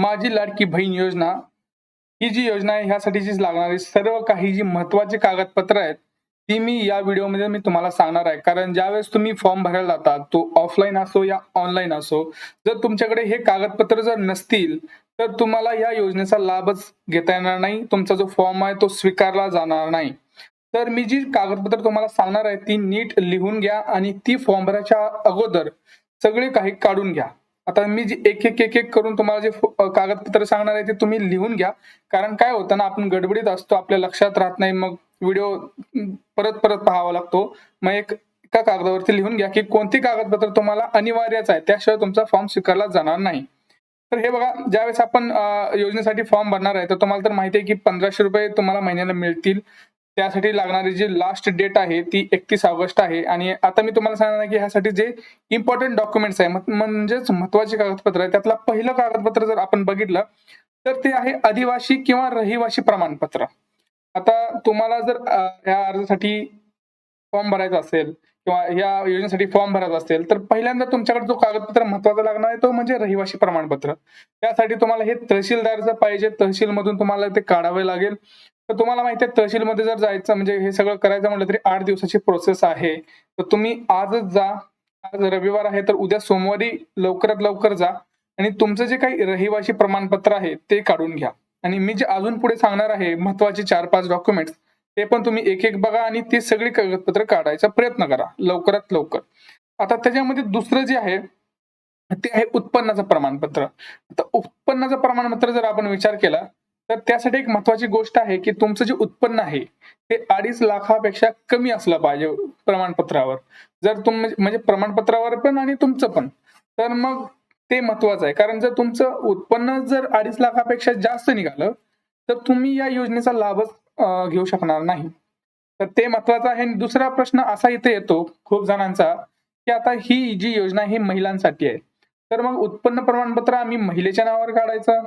माझी लाडकी बहीण योजना ही जी योजना आहे ह्यासाठीची लागणारी सर्व काही जी महत्वाची कागदपत्र आहेत ती मी या व्हिडिओमध्ये मी तुम्हाला सांगणार आहे. कारण ज्यावेळेस तुम्ही फॉर्म भरायला जातात तो ऑफलाईन असो या ऑनलाईन असो जर तुमच्याकडे हे कागदपत्र जर नसतील तर तुम्हाला या योजनेचा लाभच घेता येणार नाही. तुमचा जो फॉर्म आहे तो स्वीकारला जाणार नाही. तर मी जी कागदपत्र तुम्हाला सांगणार आहे ती नीट लिहून घ्या आणि ती फॉर्म भरायच्या अगोदर सगळे काही काढून घ्या. आता मी एक एक एक एक करून तुम्हाला जे कागदपत्र सांगणार आहे ते तुम्ही लिहून घ्या. कारण काय होतं ना आपण गडबडीत असतो आपल्या लक्षात राहत नाही मग व्हिडिओ परत परत पाहावा लागतो. मग एक एका कागदावरती लिहून घ्या की कोणती कागदपत्र तुम्हाला अनिवार्यच आहे. त्याशिवाय तुमचा फॉर्म स्वीकारला जाणार नाही. तर हे बघा ज्यावेळेस आपण योजनेसाठी फॉर्म भरणार आहे तर तुम्हाला तर माहिती आहे की पंधराशे रुपये तुम्हाला महिन्याला मिळतील. त्यासाठी लागणारी जी लास्ट डेट आहे ती एकतीस ऑगस्ट आहे. आणि आता मी तुम्हाला सांगणार आहे की ह्यासाठी जे इम्पॉर्टंट डॉक्युमेंट्स आहे म्हणजेच महत्त्वाचे कागदपत्र आहे त्यातला पहिलं कागदपत्र जर आपण बघितलं तर ते आहे आदिवासी किंवा रहिवासी प्रमाणपत्र. आता तुम्हाला जर या अर्जासाठी फॉर्म भरायचा असेल किंवा या योजनेसाठी फॉर्म भरायचा असेल तर पहिल्यांदा तुमच्याकडे जो कागदपत्र महत्त्वाचा लागणार आहे तो म्हणजे रहिवासी प्रमाणपत्र. त्यासाठी तुम्हाला हे तहसीलदारचं पाहिजे तहसीलमधून तुम्हाला ते काढावे लागेल. तर तुम्हाला माहिती आहे तहसीलमध्ये जर जायचं म्हणजे हे सगळं करायचं म्हटलं तरी आठ दिवसाची प्रोसेस आहे. तर तुम्ही आजच जा. आज रविवार आहे तर उद्या सोमवारी लवकरात लवकर जा. आणि तुमचं जे काही रहिवासी प्रमाणपत्र आहे ते काढून घ्या. आणि मी जे अजून पुढे सांगणार आहे महत्त्वाचे चार पाच डॉक्युमेंट्स ते पण तुम्ही एक एक बघा आणि ती सगळी कागदपत्र काढायचा प्रयत्न करा लवकरात लवकर. आता त्याच्यामध्ये दुसरं जे आहे ते आहे उत्पन्नाचं प्रमाणपत्र. आता उत्पन्नाचं प्रमाणपत्र जर आपण विचार केला तर त्यासाठी एक महत्वाची गोष्ट आहे की तुमचं जे उत्पन्न आहे ते अडीच लाखापेक्षा कमी असलं पाहिजे प्रमाणपत्रावर. जर तुम म्हणजे प्रमाणपत्रावर पण आणि तुमचं पण. तर मग ते महत्वाचं आहे. कारण जर तुमचं उत्पन्न जर अडीच लाखापेक्षा जास्त निघालं तर तुम्ही या योजनेचा लाभच घेऊ शकणार नाही. तर ते महत्वाचं आहे. आणि दुसरा प्रश्न असा इथे येतो खूप जणांचा की आता ही जी योजना ही महिलांसाठी आहे. तर मग उत्पन्न प्रमाणपत्र आम्ही महिलेच्या नावावर काढायचं?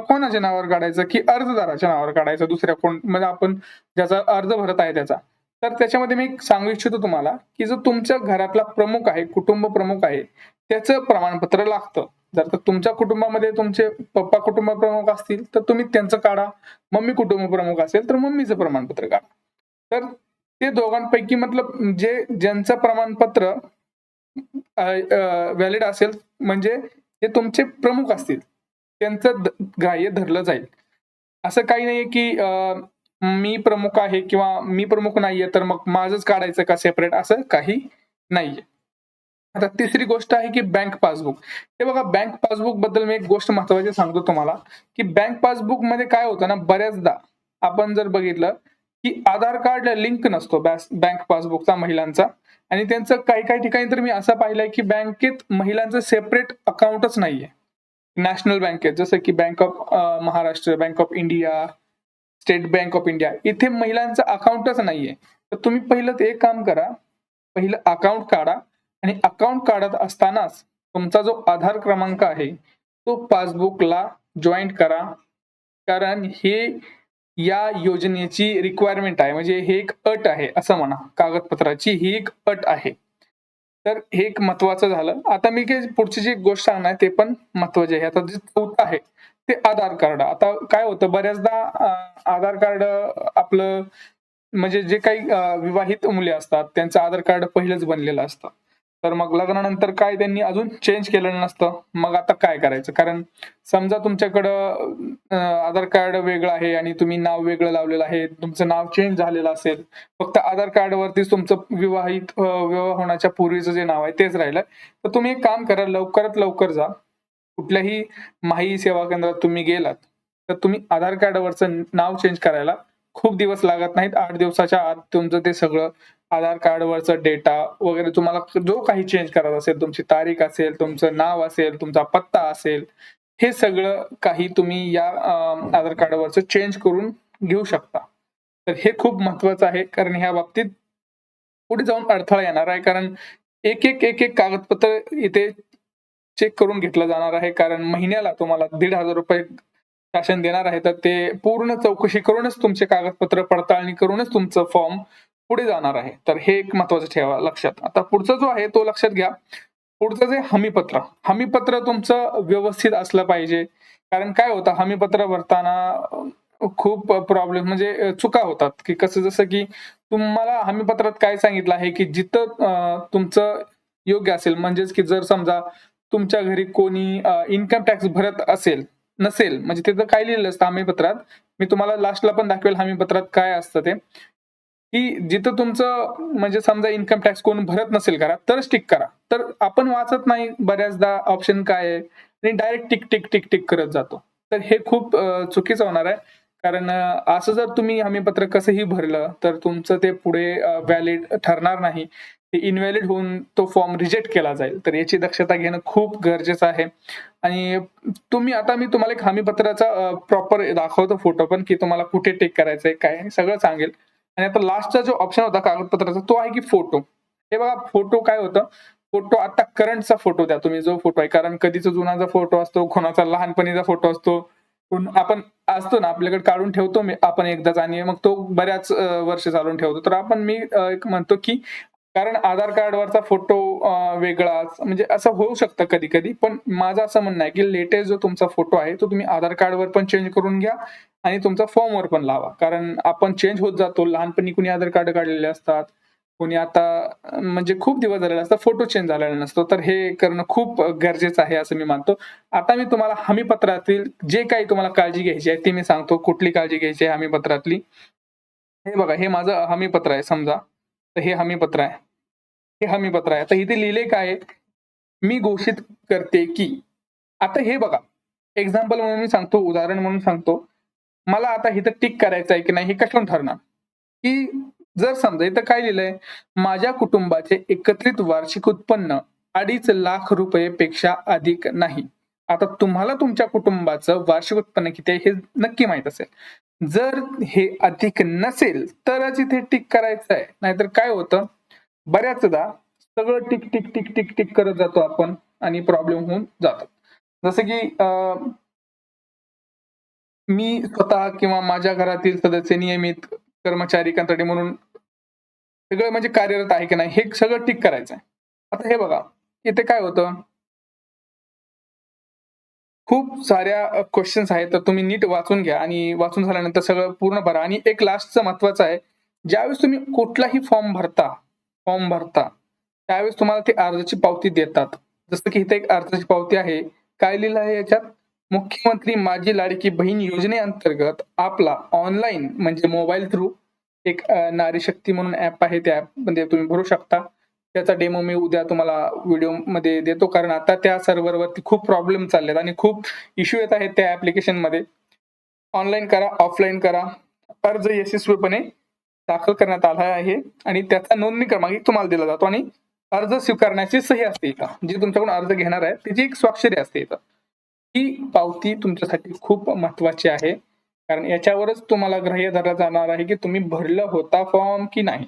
कोणाच्या नावावर काढायचं? की अर्जदाराच्या नावावर काढायचं दुसऱ्या कोण? म्हणजे आपण ज्याचा अर्ज भरत आहे त्याचा. तर त्याच्यामध्ये मी सांगू इच्छितो तुम्हाला की जो तुमच्या घरातला प्रमुख आहे कुटुंब प्रमुख आहे त्याचं प्रमाणपत्र लागतं. जर तर तुमच्या कुटुंबामध्ये तुमचे पप्पा कुटुंब प्रमुख असतील तर तुम्ही त्यांचं काढा. मम्मी कुटुंब प्रमुख असेल तर मम्मीचं प्रमाणपत्र काढा. तर ते दोघांपैकी मतलब जे ज्यांचं प्रमाणपत्र व्हॅलिड असेल म्हणजे जे तुमचे प्रमुख असतील त्यांचं ग्राह्य धरलं जाईल. असं काही नाहीये की मी प्रमुख आहे किंवा मी प्रमुख नाहीये तर मग माझंच काढायचं का सेपरेट असं काही नाहीये. आता तिसरी गोष्ट आहे की बँक पासबुक हे बघा बँक पासबुकबद्दल मी एक गोष्ट महत्वाची सांगतो तुम्हाला की बँक पासबुकमध्ये काय होतं ना बऱ्याचदा आपण जर बघितलं की आधार कार्ड लिंक नसतो बँक पासबुकचा महिलांचा. आणि त्यांचं काही काही ठिकाणी तर मी असं पाहिलंय की बँकेत महिलांचं सेपरेट अकाउंटच नाहीये. नॅशनल बँकेत जसं की bank of Maharashtra bank of India State Bank of India. इथे महिलांचं अकाउंटच नाहीये. तर तुम्ही पहिलं ते एक काम करा. पहिलं अकाउंट काढा. आणि अकाउंट काढत असतानाच तुमचा जो आधार क्रमांक आहे तो पासबुकला जॉईंट करा. कारण हे या योजनेची रिक्वायरमेंट आहे. म्हणजे हे एक अट आहे असं म्हणा. कागदपत्राची ही एक अट आहे. तर हे एक महत्वाचं झालं. आता मी काही पुढची जी गोष्ट सांगणार ते पण महत्त्वाचे आहे. आता जे चौथं आहे ते आधार कार्ड. आता काय होतं बऱ्याचदा आधार कार्ड आपलं म्हणजे जे काही विवाहित मुले असतात त्यांचं आधार कार्ड पहिलंच बनलेलं असतं. तर मग लग्नानंतर काय त्यांनी अजून चेंज केलेलं नसतं. मग आता काय करायचं? कारण समजा तुमच्याकडं आधार कार्ड वेगळं आहे आणि तुम्ही नाव वेगळं लावलेलं आहे. तुमचं नाव चेंज झालेलं असेल. फक्त आधार कार्ड वरतीच तुमचं विवाहित विवाह होण्याच्या पूर्वीचं जे नाव आहे तेच राहिलंय तर तुम्ही एक काम करा लवकरात लवकर जा. कुठल्याही माही सेवा केंद्रात तुम्ही गेलात तर तुम्ही आधार कार्डवरचं नाव चेंज करायला खूप दिवस लागत नाहीत. आठ दिवसाच्या आत तुमचं ते सगळं आधार कार्डवरचा डेटा वगैरे तुम्हाला जो काही चेंज करायचा असेल तुमची तारीख असेल तुमचं नाव असेल तुमचा पत्ता असेल हे सगळं काही तुम्ही या आधार कार्डवरचं चेंज करून घेऊ शकता. तर हे खूप महत्वाचं आहे कारण ह्या बाबतीत पुढे जाऊन अडथळा येणार आहे कारण एक एक एक एक कागदपत्र इथे चेक करून घेतलं जाणार आहे कारण महिन्याला तुम्हाला दीड हजार रुपये शासन देणार आहे तर ते पूर्ण चौकशी करूनच तुमचे कागदपत्र पडताळणी करूनच तुमचं फॉर्म पुढे जाणार आहे. तर हे एक महत्वाचं ठेवा लक्षात. आता पुढचा जो आहे तो लक्षात घ्या. पुढचं जे हमीपत्र. हमीपत्र तुमचं व्यवस्थित असलं पाहिजे. कारण काय होतं हमीपत्र भरताना खूप प्रॉब्लेम म्हणजे चुका होतात. की कसं जसं की तुम्हाला हमीपत्रात काय सांगितलं आहे की जिथं तुमचं योग्य असेल म्हणजेच की जर समजा तुमच्या घरी कोणी इन्कम टॅक्स भरत असेल नसेल म्हणजे तिथं काय लिहिलेलं असतं हमीपत्रात? मी तुम्हाला लास्टला पण दाखवेल हमीपत्रात काय असतं ते. की जिथं तुमचं म्हणजे समजा इन्कम टॅक्स कोण भरत नसेल करा तरच टिक करा. तर आपण वाचत नाही बऱ्याचदा ऑप्शन काय आहे आणि direct tick tick tick tick करत जातो. तर हे खूप चुकीचं होणार आहे. कारण असं जर तुम्ही हमीपत्र कसंही भरलं तर तुमचं ते पुढे व्हॅलिड ठरणार नाही. ते इनव्हॅलिड होऊन तो फॉर्म रिजेक्ट केला जाईल. तर याची दक्षता घेणं खूप गरजेचं आहे. आणि तुम्ही आता मी तुम्हाला एक हमीपत्राचा प्रॉपर दाखवतो फोटो पण की तुम्हाला कुठे टेक आहे काय सगळं सांगेल. आणि आता लास्टचा जो ऑप्शन होता कागदपत्राचा तो आहे की फोटो हे बघा फोटो काय होतं? फोटो आता करंटचा फोटो द्या तुम्ही जो फोटो आहे. कारण कधीचा जुनाचा फोटो असतो कोणाचा लहानपणीचा फोटो असतो आपण असतो ना आपल्याकडे काढून ठेवतो मी आपण एकदाच आणि मग तो बऱ्याच वर्ष चालून ठेवतो. तर आपण मी एक म्हणतो की कारण आधार कार्डवरचा फोटो वेगळाच म्हणजे असं होऊ शकतं कधी कधी पण माझं असं म्हणणं आहे की लेटेस्ट जो तुमचा फोटो आहे तो तुम्ही आधार कार्डवर पण चेंज करून घ्या. आणि तुमचा फॉर्मवर पण लावा. कारण आपण चेंज होत जातो. लहानपणी कुणी आधार कार्ड काढलेले असतात. कोणी आता म्हणजे खूप दिवस झालेले असतात. फोटो चेंज झालेला नसतो. तर हे करणं खूप गरजेचं आहे असं मी मानतो. आता मी तुम्हाला हमीपत्रातील जे काही तुम्हाला काळजी घ्यायची आहे ती मी सांगतो. कुठली काळजी घ्यायची आहे हमीपत्रातली? हे बघा हे माझं हमीपत्र आहे समजा. तर हे हमीपत्र आहे. हे हमीपत्र आहे. आता इथे लिहिले काय मी घोषित करते की आता हे बघा. एक्झाम्पल म्हणून मी सांगतो उदाहरण म्हणून सांगतो. मला आता इथं टिक करायचं आहे की नाही हे कशावरून ठरणार? की जर समजा इथं काय लिहिलंय माझ्या कुटुंबाचे एकत्रित वार्षिक उत्पन्न अडीच लाख रुपये पेक्षा अधिक नाही. आता तुम्हाला तुमच्या कुटुंबाचं वार्षिक उत्पन्न किती आहे हे नक्की माहीत असेल. जर हे अधिक नसेल तरच इथे टिक करायचं आहे. नाहीतर काय होतं? बऱ्याचदा सगळं tick tick tick tick tick करत जातो आपण आणि प्रॉब्लेम होऊन जातात जसं की अं, मी स्वतः किंवा माझ्या घरातील सदस्य नियमित कर्मचारी कंत्राटी म्हणून सगळं म्हणजे कार्यरत आहे की नाही हे सगळं टिक करायचं आहे. आता हे बघा इथे काय होतं? खूप साऱ्या क्वेश्चन्स आहेत तर तुम्ही नीट वाचून घ्या आणि वाचून झाल्यानंतर सगळं पूर्ण भरा. आणि एक लास्टचं महत्वाचं आहे ज्यावेळेस तुम्ही कुठलाही फॉर्म भरता फॉर्म भरता त्यावेळेस तुम्हाला ते अर्जाची पावती देतात. जसं की इथे एक अर्जाची पावती आहे काय लिहिलं आहे याच्यात? मुख्यमंत्री माझी लाडकी बहीण योजनेअंतर्गत आपला ऑनलाईन म्हणजे मोबाईल थ्रू एक नारी शक्ती म्हणून ऍप आहे. त्या ऍपमध्ये तुम्ही भरू शकता. त्याचा डेमो मी उद्या तुम्हाला व्हिडिओमध्ये देतो. कारण आता त्या सर्व्हरवरती खूप प्रॉब्लेम चाललेत आणि खूप इश्यू येत आहेत त्या ऍप्लिकेशनमध्ये. ऑनलाईन करा ऑफलाईन करा. अर्ज यशस्वीपणे दाखल करण्यात आला आहे. आणि त्याचा नोंदणी क्रमांक तुम्हाला दिला जातो. आणि अर्ज स्वीकारण्याची सही असते इथं. जी तुमच्याकडून अर्ज घेणार आहे त्याची एक स्वाक्षरी असते इथं. ही पावती तुमच्यासाठी खूप महत्वाची आहे. कारण याच्यावरच तुम्हाला ग्राह्य धरला जाणार आहे की तुम्ही भरलं होता फॉर्म की नाही.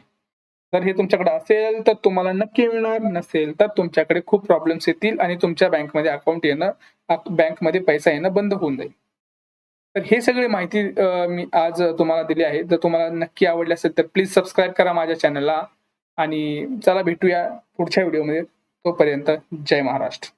जर हे तुमच्याकडे असेल तर तुम्हाला नक्की मिळणार नसेल तर तुमच्याकडे खूप प्रॉब्लेम्स येतील आणि तुमच्या बँकमध्ये अकाउंट येणं बँकमध्ये पैसा येणं बंद होऊन जाईल. तर हे सगळी माहिती मी आज तुम्हाला दिली आहे. जर तुम्हाला नक्की आवडली असेल तर प्लीज सबस्क्राईब करा माझ्या चॅनलला आणि चला भेटूया पुढच्या व्हिडिओमध्ये तोपर्यंत जय महाराष्ट्र.